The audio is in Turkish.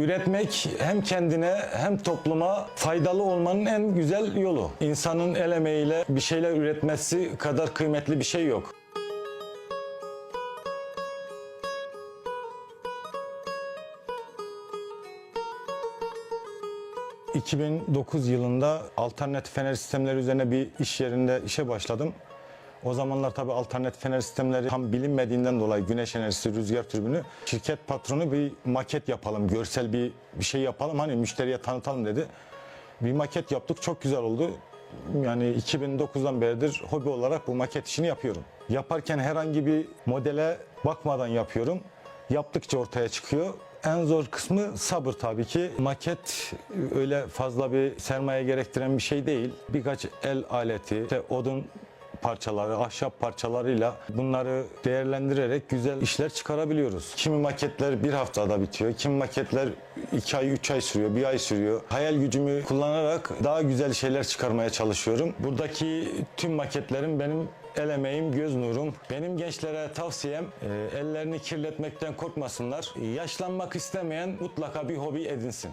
Üretmek hem kendine hem topluma faydalı olmanın en güzel yolu. İnsanın el emeğiyle bir şeyler üretmesi kadar kıymetli bir şey yok. ...2009 yılında alternatif fener sistemleri üzerine bir iş yerinde işe başladım. O zamanlar tabii alternatif fener sistemleri tam bilinmediğinden dolayı güneş enerjisi, rüzgar türbünü şirket patronu bir maket yapalım, görsel bir bir şey yapalım hani müşteriye tanıtalım dedi. Bir maket yaptık çok güzel oldu. Yani 2009'dan beridir hobi olarak bu maket işini yapıyorum. Yaparken herhangi bir modele bakmadan yapıyorum. Yaptıkça ortaya çıkıyor. En zor kısmı sabır tabii ki. Maket öyle fazla bir sermaye gerektiren bir şey değil. Birkaç el aleti, işte odun parçaları, ahşap parçalarıyla bunları değerlendirerek güzel işler çıkarabiliyoruz. Kimi maketler bir haftada bitiyor, kimi maketler iki ay, üç ay sürüyor, bir ay sürüyor. Hayal gücümü kullanarak daha güzel şeyler çıkarmaya çalışıyorum. Buradaki tüm maketlerim benim el emeğim, göz nurum. Benim gençlere tavsiyem e, ellerini kirletmekten korkmasınlar. Yaşlanmak istemeyen mutlaka bir hobi edinsin.